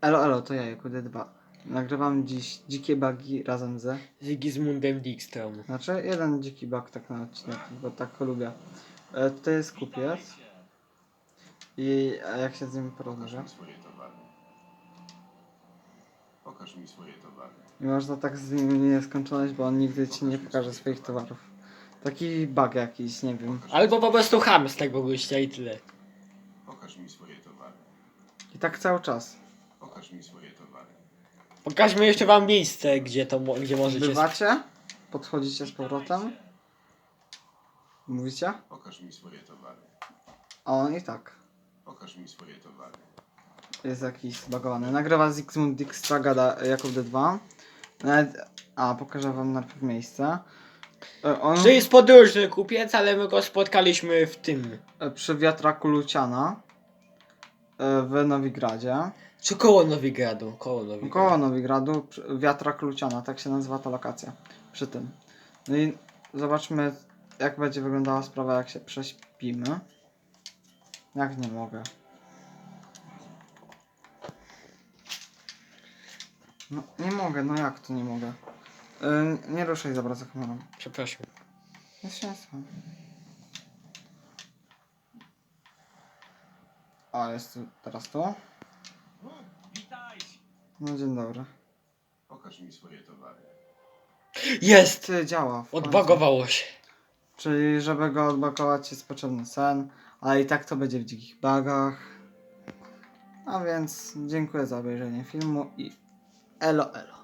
Elo, elo, to ja, jako D2. Nagrywam dziś dzikie bugi razem ze... Zigizmundem Dijkstrom. Znaczy, jeden dziki bug tak na odcinek, bo tak go lubię. E, tutaj jest kupiec. I a jak się z nim Pokaż porozmawia? mi swoje towary. Pokaż mi swoje towary. I można tak z nim nieskończoność, bo on nigdy ci nie pokaże swoich towarów. Taki bug jakiś, nie wiem. Albo po prostu hamster bo byście i tyle. Pokaż mi swoje towary. I tak cały czas. Pokaż mi swoje towary. Pokażmy jeszcze wam miejsce, gdzie to mo- gdzie możecie. Bywacie, podchodzicie z powrotem. Mówicie, Pokaż mi swoje towary. a on i tak. Pokaż mi swoje towary. Jest jakiś zbagowany. Nagrywa Zygmunt Dijkstra, gada Jakub D2. Nawet, a, pokażę wam najpierw miejsce. E, On To jest podróżny kupiec, ale my go spotkaliśmy w tym. e, przy wiatraku Luciana w Nowigradzie. Czy koło Nowigradu? Koło Nowigradu. Koło Nowigradu, przy- wiatrak Luciana, tak się nazywa ta lokacja. Przy tym. No i zobaczmy, jak będzie wyglądała sprawa, jak się prześpimy. Jak nie mogę. No, nie mogę, no jak to nie mogę? E, nie ruszaj za bardzo kamerą. Przepraszam. Jest szczęście. A, jest tu, teraz tu. No dzień dobry. Pokaż mi swoje towary. Jest! Ty, działa. w końcu. Odbagowało się. Czyli żeby go odblokować jest potrzebny sen, ale i tak to będzie w dzikich bugach. A więc dziękuję za obejrzenie filmu i elo elo.